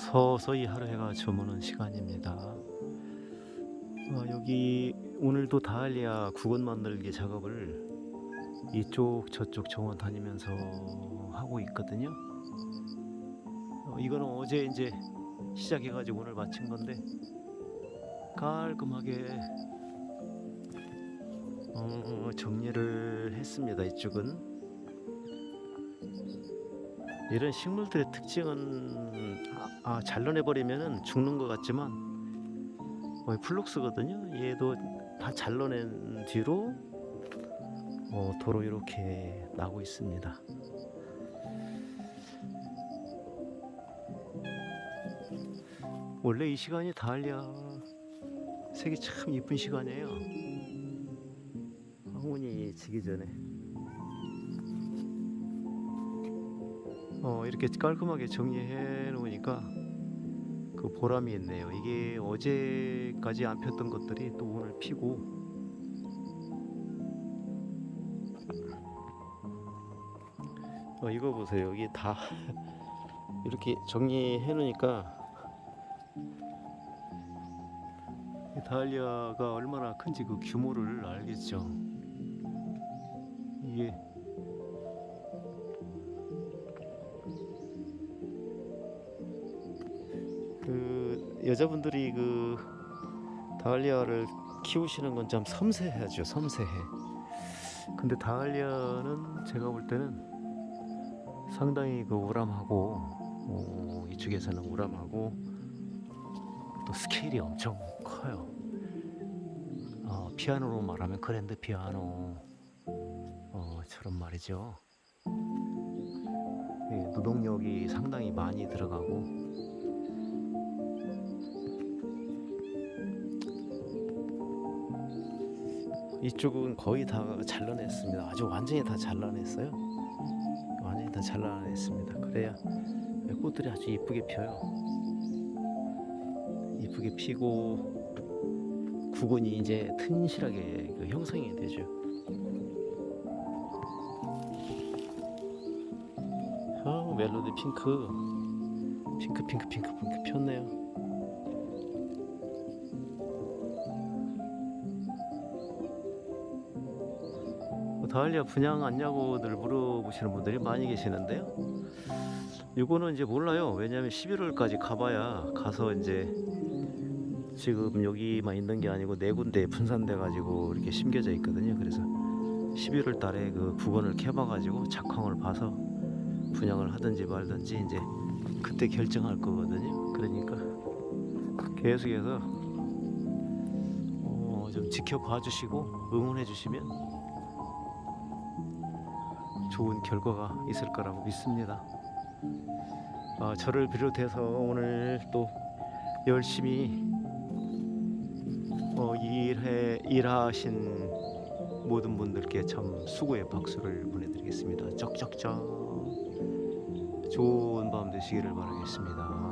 서서히 하루 해가 저무는 시간입니다. 어, 여기 오늘도 다알리아 국원 만들기 작업을 이쪽 저쪽 정원 다니면서 하고 있거든요. 어, 이거는 어제 이제 시작해가지고 오늘 마친 건데 깔끔하게 어, 정리를 했습니다. 이쪽은 이런 식물들의 특징은 아, 아, 잘라내버리면 죽는 것 같지만 어, 플룩스거든요. 얘도 다 잘라낸 뒤로 어, 도로 이렇게 나고 있습니다. 원래 이 시간이 다알리아 색이 참 이쁜 시간이에요. 황혼이 지기 전에. 어, 이렇게 깔끔하게 정리해 놓으니까 그 보람이 있네요. 이게 어제까지 안 폈던 것들이 또 오늘 피고 어, 이거 보세요. 여기 다 이렇게 정리해 놓으니까 이 다알리아가 얼마나 큰지 그 규모를 알겠죠. 이게 여자분들이 그 다알리아를 키우시는 건 참 섬세하죠. 섬세해. 근데 다알리아는 제가 볼 때는 상당히 그 우람하고 어, 이쪽에서는 우람하고 또 스케일이 엄청 커요. 어, 피아노로 말하면 그랜드 피아노 어, 처럼 말이죠. 예, 노동력이 상당히 많이 들어가고 이쪽은 거의 다 잘라냈습니다. 아주 완전히 다 잘라냈어요. 완전히 다 잘라냈습니다. 그래야 꽃들이 아주 이쁘게 펴요. 이쁘게 피고 구근이 이제 튼실하게 그 형성이 되죠. 어, 멜로디 핑크, 핑크 핑크 핑크 핑크 폈네요. 다알리아 분양 안냐고들 물어보시는 분들이 많이 계시는데요. 이거는 이제 몰라요. 왜냐하면 11월까지 가봐야 가서 이제 지금 여기만 있는 게 아니고 네 군데 분산돼 가지고 이렇게 심겨져 있거든요. 그래서 11월 달에 그 국원을 캐봐 가지고 작황을 봐서 분양을 하든지 말든지 이제 그때 결정할 거거든요. 그러니까 계속해서 어, 좀 지켜봐 주시고 응원해 주시면 좋은 결과가 있을 거라고 믿습니다. 아, 저를 비롯해서 오늘 또 열심히 어, 일해 일하신 모든 분들께 참 수고의 박수를 보내드리겠습니다. 쩍쩍쩍 좋은 밤 되시기를 바라겠습니다.